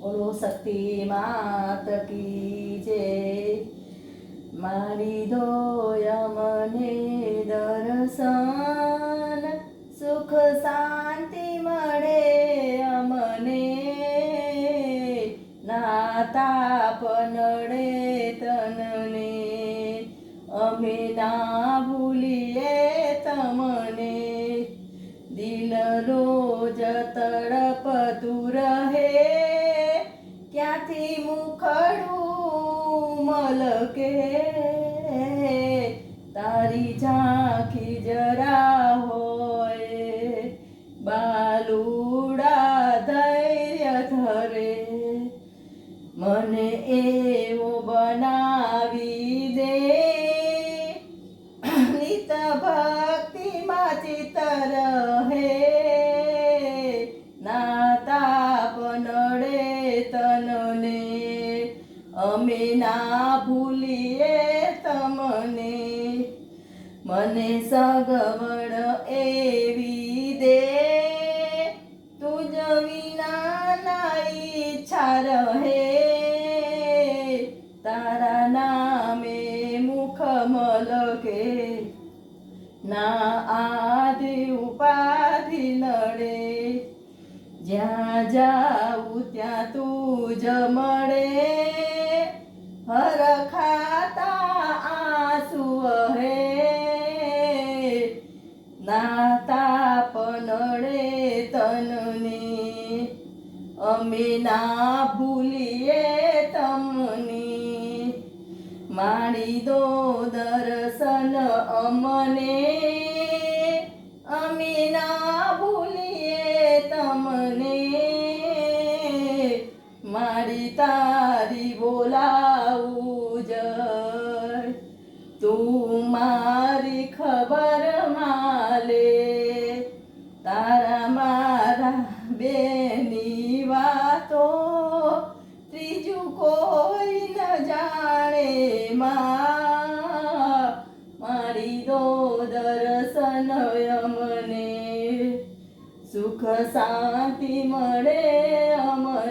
બોલો શક્તિ માત કી જે. મારી દોયા મને દર્શન, સુખ શાંતિ મળે અમને. નાતા પનડે તનને, અમે ના ભૂલીએ તમને. દિલ રોજ તડપતું રહે ક્યાંથી મુખડું મલકે. તારી ઝાંખી જરા હોય, બાલુડા ધૈર્ય ધરે. મને એવો બનાવી દે. નિત ભક્તિમાં ચિત રહે. નાતા અમે ના ભૂલીએ તમને. મને સગવડ એવી દે. તુજ વિના ના ઈચ્છા રહે. તારા નામે મુખ મલકે. ના આદિ ઉપાધિ નડે. જ્યાં જાઉં ત્યાં તું જ મળે. હર ખાતા આંસુ હે. નાતા પનડે તનને. અમે ના ભૂલીએ તમને. માણી દો દર્શન અમને. મારી તારી બોલાવું જય. તું મારી ખબર માલે, તારા મારા બેની વાતો ત્રીજું કોઈ ન જાણે મારી દો દર્શન અમને, સુખ શાંતિ મળે અમને.